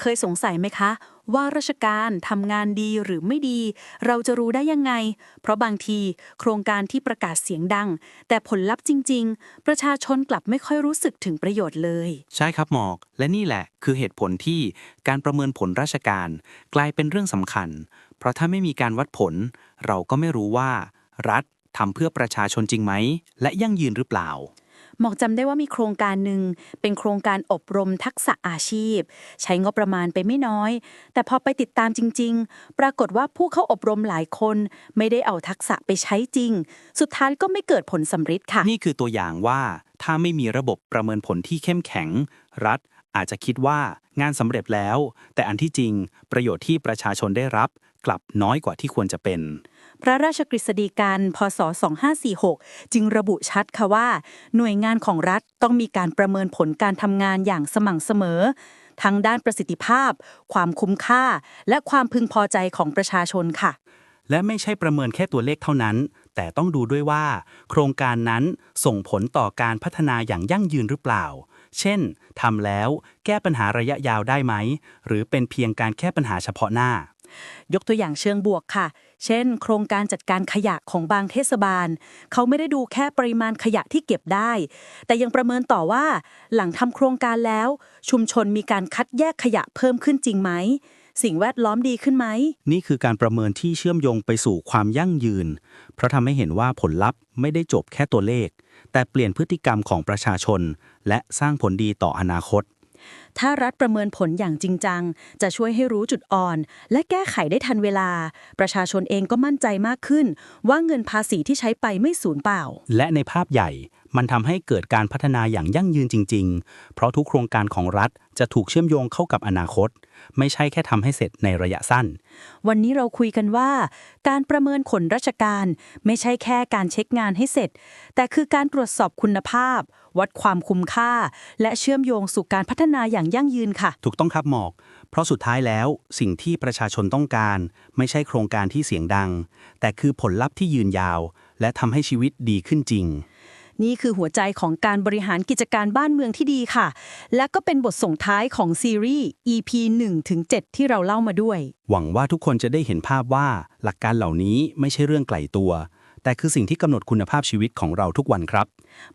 เคยสงสัยไหมคะ ว่าราชการทำงานดีหรือไม่ดี เราจะรู้ได้ยังไง เพราะบางทีโครงการที่ประกาศเสียงดัง แต่ผลลัพธ์จริง ๆ ประชาชนกลับไม่ค่อยรู้สึกถึงประโยชน์เลย ใช่ครับหมอก และนี่แหละ คือเหตุผลที่การประเมินผลราชการ กลายเป็นเรื่องสำคัญ เพราะถ้าไม่มีการวัดผล เราก็ไม่รู้ว่า รัฐทำเพื่อประชาชนจริงไหม และยั่งยืนหรือเปล่า หมอกจำได้ว่ามีโครงการหนึ่งเป็นโครงการอบรมทักษะอาชีพ ใช้งบประมาณไปไม่น้อย แต่พอไปติดตามจริง ๆ ปรากฏว่าผู้เข้าอบรมหลายคน ไม่ได้เอาทักษะไปใช้จริง สุดท้ายก็ไม่เกิดผลสำฤทธิ์ค่ะ นี่คือตัวอย่างว่าถ้าไม่มีระบบประเมินผลที่เข้มแข็ง รัฐอาจจะคิดว่างานสำเร็จแล้ว แต่อันที่จริง ประโยชน์ที่ประชาชนได้รับ กลับน้อยกว่าที่ควรจะเป็น พระราชกฤษฎีกาลพศ 2546 จึงระบุชัดค่ะว่า หน่วยงานของรัฐต้องมีการประเมินผลการทำงานอย่างสม่ำเสมอ ทั้งด้านประสิทธิภาพ ความคุ้มค่า และความพึงพอใจของประชาชนค่ะ และไม่ใช่ประเมินแค่ตัวเลขเท่านั้น แต่ต้องดูด้วยว่า โครงการนั้นส่งผลต่อการพัฒนาอย่างยั่งยืนหรือเปล่าเช่น ทำแล้วแก้ปัญหาระยะยาวได้ไหม หรือเป็นเพียงการแก้ปัญหาเฉพาะหน้า ยกตัวอย่างเชิงบวกค่ะ เช่น โครงการจัดการขยะของบางเทศบาล เขาไม่ได้ดูแค่ปริมาณขยะที่เก็บได้ แต่ยังประเมินต่อว่า หลังทำโครงการแล้ว ชุมชนมีการคัดแยกขยะเพิ่มขึ้นจริงไหมสิ่งแวดล้อมดีขึ้นไหม นี่คือการประเมินที่เชื่อมโยงไปสู่ความยั่งยืน เพราะทำให้เห็นว่าผลลัพธ์ไม่ได้จบแค่ตัวเลข แต่เปลี่ยนพฤติกรรมของประชาชน และสร้างผลดีต่ออนาคต ถ้ารัฐประเมินผลอย่างจริงจัง จะช่วยให้รู้จุดอ่อน และแก้ไขได้ทันเวลา ประชาชนเองก็มั่นใจมากขึ้น ว่าเงินภาษีที่ใช้ไปไม่สูญเปล่า และในภาพใหญ่ มันทำให้เกิดการพัฒนาอย่างยั่งยืนจริง ๆ เพราะทุกโครงการของรัฐจะถูกเชื่อมโยงเข้ากับอนาคต ไม่ใช่แค่ทำให้เสร็จในระยะสั้น วันนี้เราคุยกันว่า การประเมินผลราชการ ไม่ใช่แค่การเช็คงานให้เสร็จ แต่คือการตรวจสอบคุณภาพ วัดความคุ้มค่า และเชื่อมโยงสู่การพัฒนาอย่างยั่งยืนค่ะ ถูกต้องครับหมอก เพราะสุดท้ายแล้ว สิ่งที่ประชาชนต้องการ ไม่ใช่โครงการที่เสียงดัง แต่คือผลลัพธ์ที่ยืนยาว และทำให้ชีวิตดีขึ้นจริง นี่คือหัวใจของการบริหารกิจการบ้านเมืองที่ดีค่ะ และก็เป็นบทส่งท้ายของซีรีส์ EP 1-7ที่เราเล่ามาด้วย หวังว่าทุกคนจะได้เห็นภาพว่าหลักการเหล่านี้ไม่ใช่เรื่องไกลตัว แต่คือสิ่งที่กำหนดคุณภาพชีวิตของเราทุกวันครับ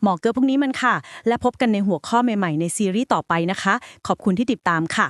หมอเกอร์พวกนี้มันค่ะ และพบกันในหัวข้อใหม่ ๆ ในซีรีส์ต่อไปนะคะ ขอบคุณที่ติดตามค่ะ